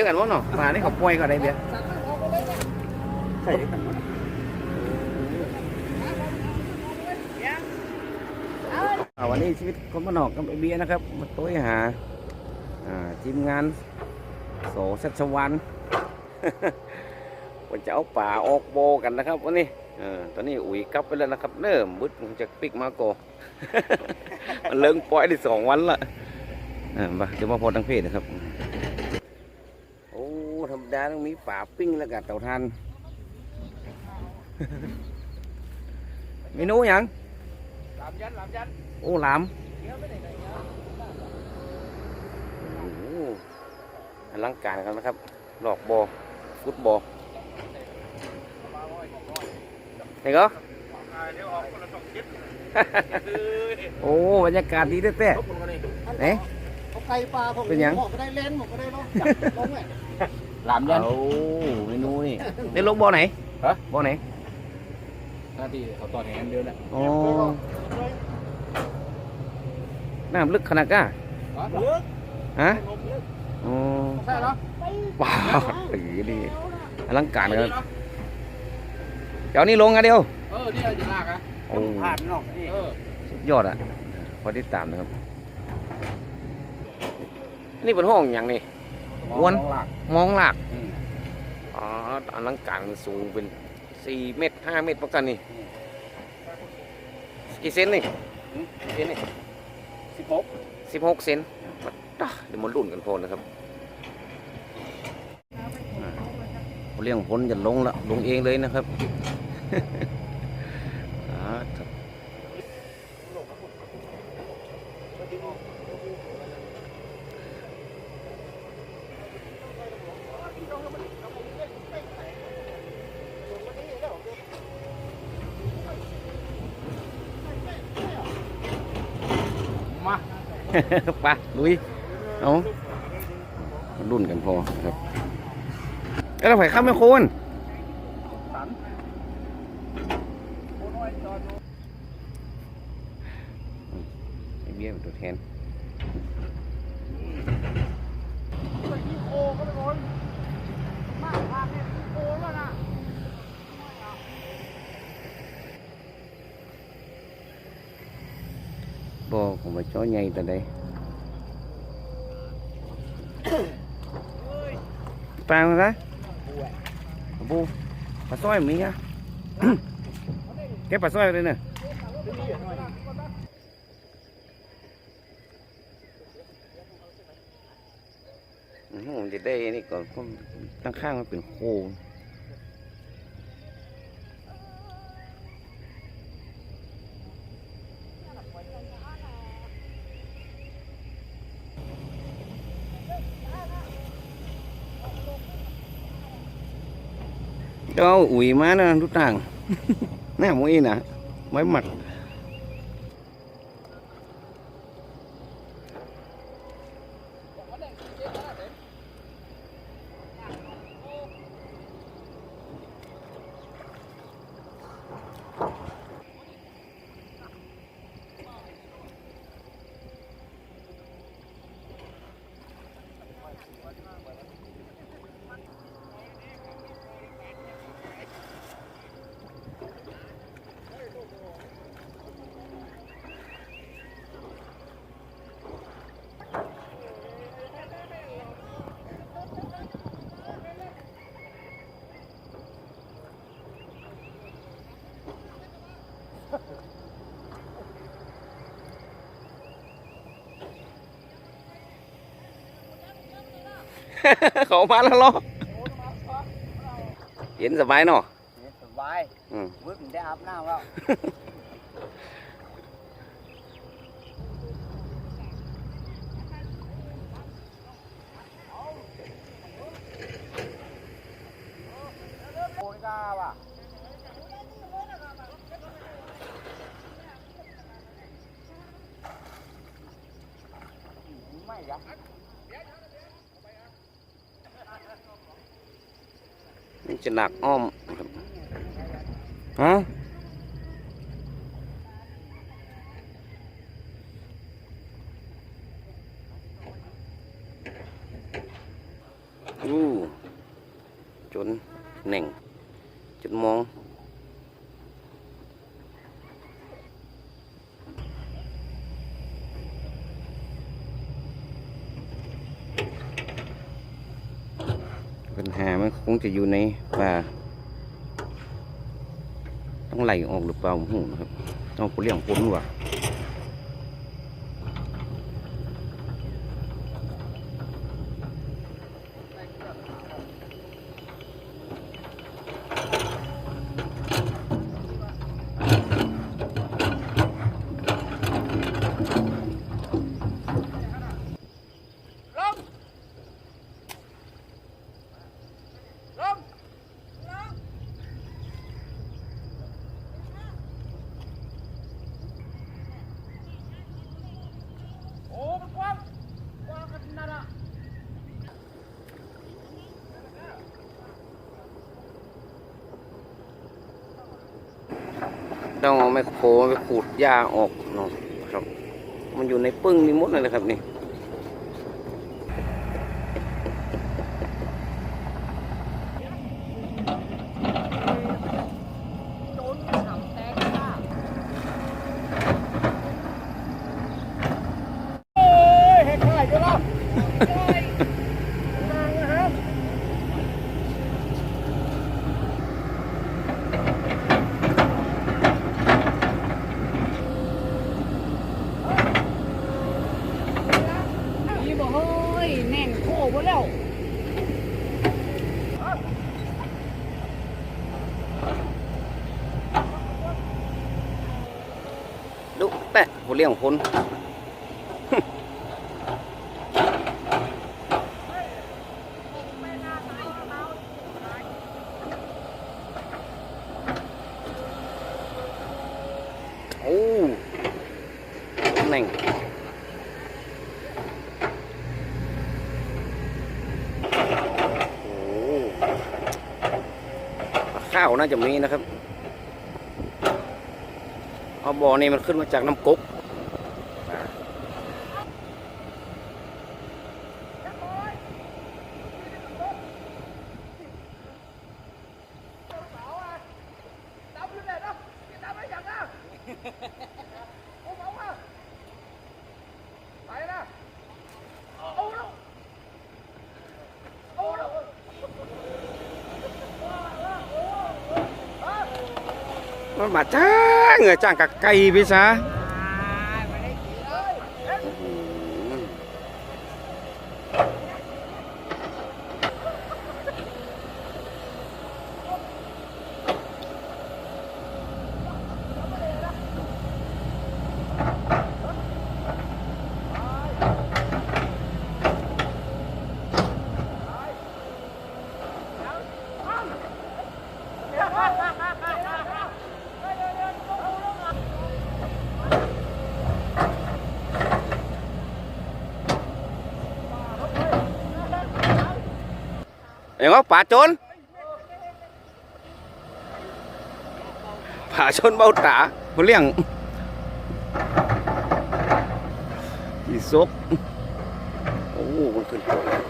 ดียวกันวะเนาะปลานี่เขาปล่อยก็ได้เบียร์ใช่กันอ่าวันนี้ชีวิตคนบ้านนอกกับไอเบียนะครับมาตุ้ยหาทีมงานโสชัชวันวันจะเอาป่าออกโบกันนะครับวันนี้อตอนนี้อุ๋ยกลับไปแล้วนะครับเนิ่มบึดมันจะปิกมาโกมันเลิงปล่อยได้สองวันละอ่ามาเดี๋ยวมาพอทั้งเพศนะครับ ดาต้องมีป่าปิ้งแล้วกับเต่าทานเมนูหยังลามยันลามยันโอ้หลามเดี๋ยวไม่ได้ไหนเนาะโอ้โหอลังการกันนะครับดอกบอฟุตบอลเห็นก็เดี๋ยวออกคนละสองคิดโอ้บรรยากาศดีแท้ลบคนกันนี่ๆไหนเขาไก่ปลาผมเป็นหยังผมก็ได้เล่นผมก็ได้เนาะจับลงเล ยลามยันโอ้เมนูนี่ได้ลงบอไหนฮะบอไหนหน้าที่เขาต่อแทนเดียวแหละโอ้น้ำลึกขนาดก้าเลือกฮะโอ้ใช่เหรอว้าวดีดีอลังการครับเดี๋ยวนี้ลงกันเดียวเออนี่เราจะลากอะโอ้ผ่านเนาะนี่เออ สุดยอดอะพอติดตามนะครับนี่เป็นห้องอย่างนี้ วนลากมองหลักอืมอ๋ออลังการมันสูงเป็นสี่เมตรห้าเมตรประกันนี่กี่เซนนี่กี่เซนนี่สิบหกสิบหกเซนปัดดะเดี๋ยวมันรุ่นกันโพนนะครับอ่าเลี้ยงพ้นจะลงละลงเองเลยนะครับ อ่าครับ มา ไปลุย เอารุ่นกันพอครับแล้วไผ่ข้ามไม่โคน ไอเบี้ยเป็นตัวแทน โอ้ก็ไปคนมากพาเนี่ยโอ้แล้วนะ บ่ผมมาจ้อใหญ่แต่ใดปลาอะไรปูปลาสร้อยมีอะ แกปลาสร้อยเลยเนี่ยอือหือมันจะได้นี่ก่อนเพราะตั้งข้างมันเป็นโค เจ้าอุ๋ยมานะทุกต่าง หน้าหมูอีนะไว้หมัก เขามาแล้วเหรอเย็นสบายเนาะสบายอืมวึ่งได้อาบน้ำแล้วโอ้ยกาว่ะไม่ยัก มัน จะหนักอ้อมครับฮะดูจนแหน่งจนมอง ปัญหามันคง จะอยู่ในป่าต้องไหลออกหรือเปล่าหูนะครับต้องเลี้ยงปนว่า ต้องเอาไมโครไปขูดหญ้าออกเนาะครับ มันอยู่ในปึ้งนี่มดเลยนะครับนี่ โดนเขาแตกซ่าเอ้ยเห็นเท่าไหร่ด้วยล่ะโอ้ยนางนะครับ นี่บอกเฮ้ยแน่นโค้หมด แล้วดุแตะผู้เลี้ยงคน โอ้ตำแหน่งโอ้ปลา ข้าวน่าจะมีนะครับเอาบ่อนี่มันขึ้นมาจากน้ำกก มันมาจ้างเงือจ้างกับไก่พี่ซะ อย่างว่าป่าโจนป่าชนเบาตาผู้เลี้ยงอีซกโอ้มันขึ้นตัว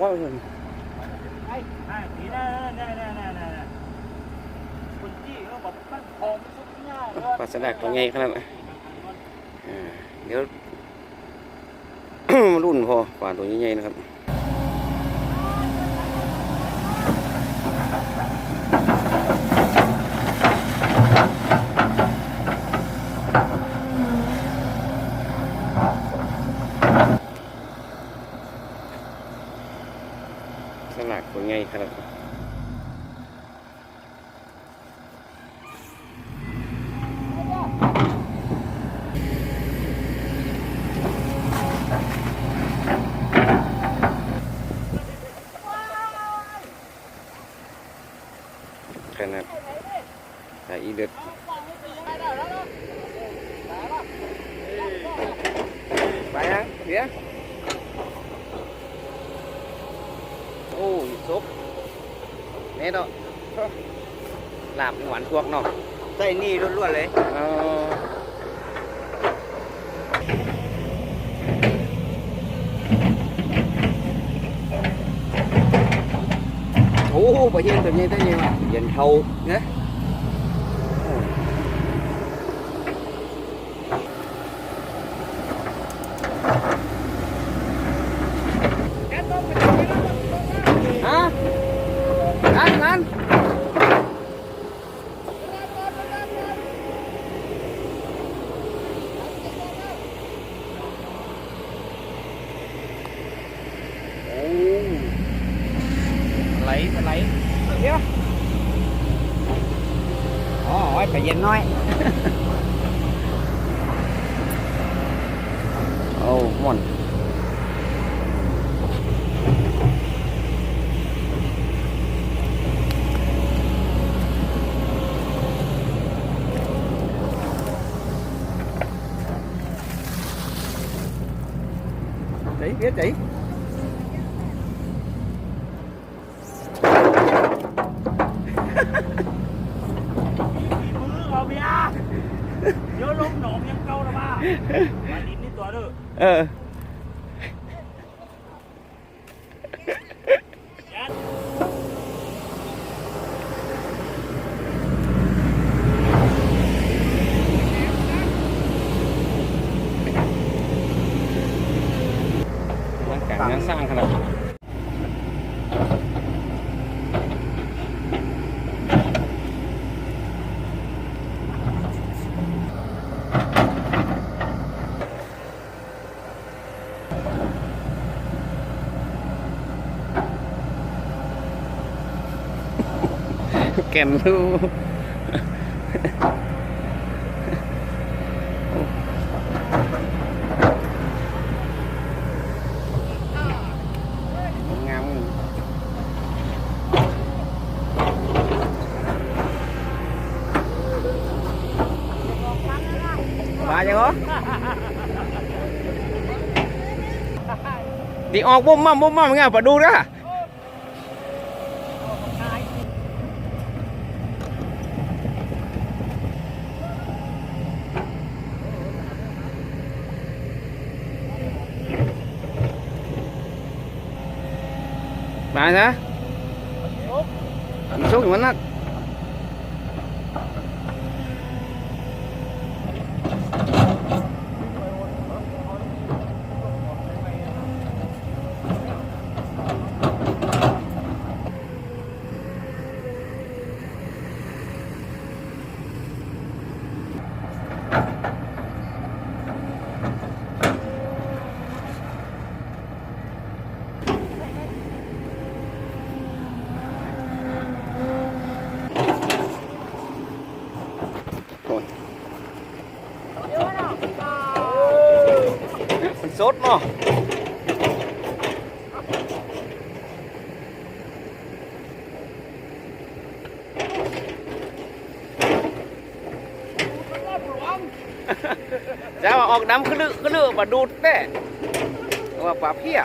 ว่ามันไอ้ทีน่าน่าน่าน่าน่าน่าคนจี้เขาบอกตั้งทองสุดยอดเลยปัสสาวะตัวใหญ่ขนาดนั้นเดี๋ยวรุ่นพอป่าตัวใหญ่ๆนะครับ สลัดตัวใหญ่ขนาดนั้น ขนาดใส่อีเด็ดไปยังเสียโอ้ยซุปนี่เนาะลาบหวานพวกเนาะ ใส่นี่ล้วนๆเลย เออ โอ้ไปเย็นตัวนี้ได้ยังไงเย็นเท่าเนี่ยฮะนั่นนั่นโอ้ไหลไหลเดี๋ยว อ๋อไว้ไปเย็นน้อยโอ้หมอน chị biết chị มือเอาเบียร์ เดี๋ยวลงหนองยังเก่าละบ้ามาลิ้นนี่ตัวเด้อเออ ร่างกายงานสร้างขนาดนั้น แก่นทูงามมาจังเหรอดีออกบุ้มมั่มบุ้มมั่มไงปะดูนะ มานะมัน สู้อยู่มันนักมันสดเนาะจะว่าออกดำขึ้นลึกขึ้นลึกมาดูดแน่ว่าปลาเพี้ย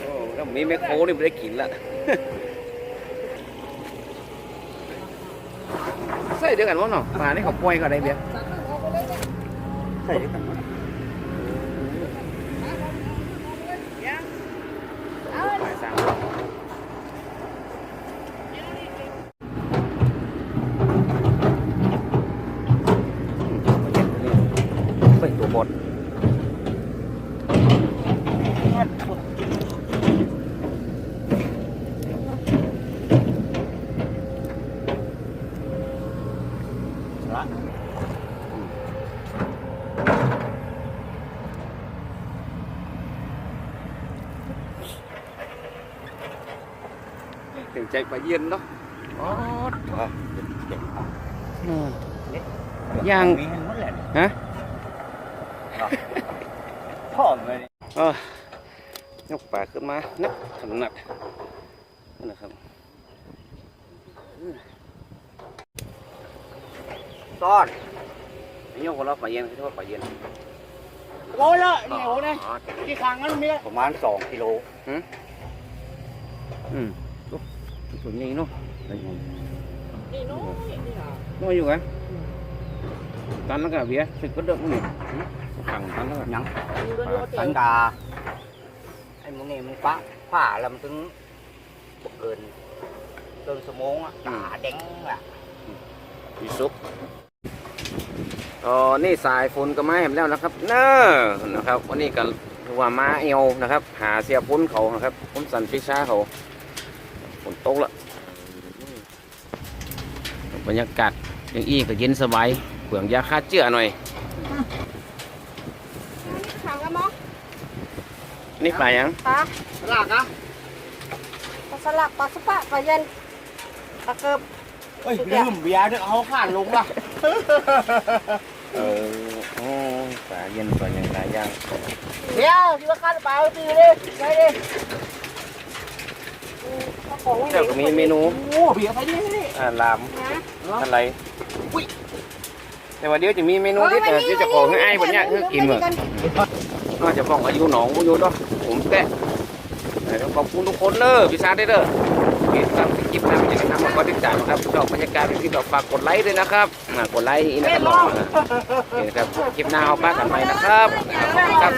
โอ้ถ้ามีแมคโครนี่ไม่ได้กินละ ใส่เดียวกันวะเนาะปลานี่เขาปล่อยเขาได้เบี้ยใส่ด้วยกันหมดหมายสั่งเฮ้ยตัวบด ถึงใจปลาเย็นเนาะอ๋อย่างมีเห็นหมดแหละฮะพ่อเลยเออยกปากขึ้นมานักถนัดนั่นนะครับซ่อนยกของเราปลาเย็นคือว่าปลาเย็นโอ้ยละนี่โอ้ยนะอ๋อกี่ครั้งนั้นมีประมาณสองกิโลอืม ตัวตัวนี้เนาะนี่น้อยนี่นะน้อยอยู่กันตันแล้วก็เบียร์สึกก็เดิมนี่ขังตันแล้วก็ยังดูด้วยว่าเต็สัมนดาไอ้มึงนี่มันฟ้าผ้าแล้วมันถึงบ่เกินเกินสมองอะตาแดงอะมีซุปอ๋อนี่สายฝนก็มาเห็นแล้วนะครับเน้อนะครับวันนี้ก็ถือว่ามาเอวนะครับ หาเสียพ้นเขานะครับพ้นสันฟิชาเขาฝนตกละ บรรยากาศอย่างอี้ก็เย็นสบายเปลืองยาฆ่าเชื้อหน่อยถามกันมั้งนี่ปลายังปลาลากอะปลาสลักปลาสุปะปลาเย็นปลาเกิบเฮ้ยลืมเบียร์เนี่ยเอาข้านลงละเออโอ้ยปลาเย็นปลายังปลาย่างเดี๋ยวที่ว่าข้านปลาตีเลยไปดิปลาของเจ้าก็มีเมนูโอ้เบียร์ไปดินี่อ่าลามนะ อะไรแต่ว่าเดี๋ยวจะมีเมนูที่เดี๋ยวจะขอให้ไอ้บนเนี้ยคือกินเหมือนก็จะฟ้องอายุหนองอายุต้องผมแตะแล้วขอบคุณทุกคนเด้อพี่ชาได้เด้อที่ทำคลิปนำจะนำมาก็ติดตามครับชอบบรรยากาศเป็นที่เราฝากกดไลค์ด้วยนะครับอ่ากดไลค์อีกนะครับนี่นะครับคลิปหน้าเอาป้ากันไปนะครับครับ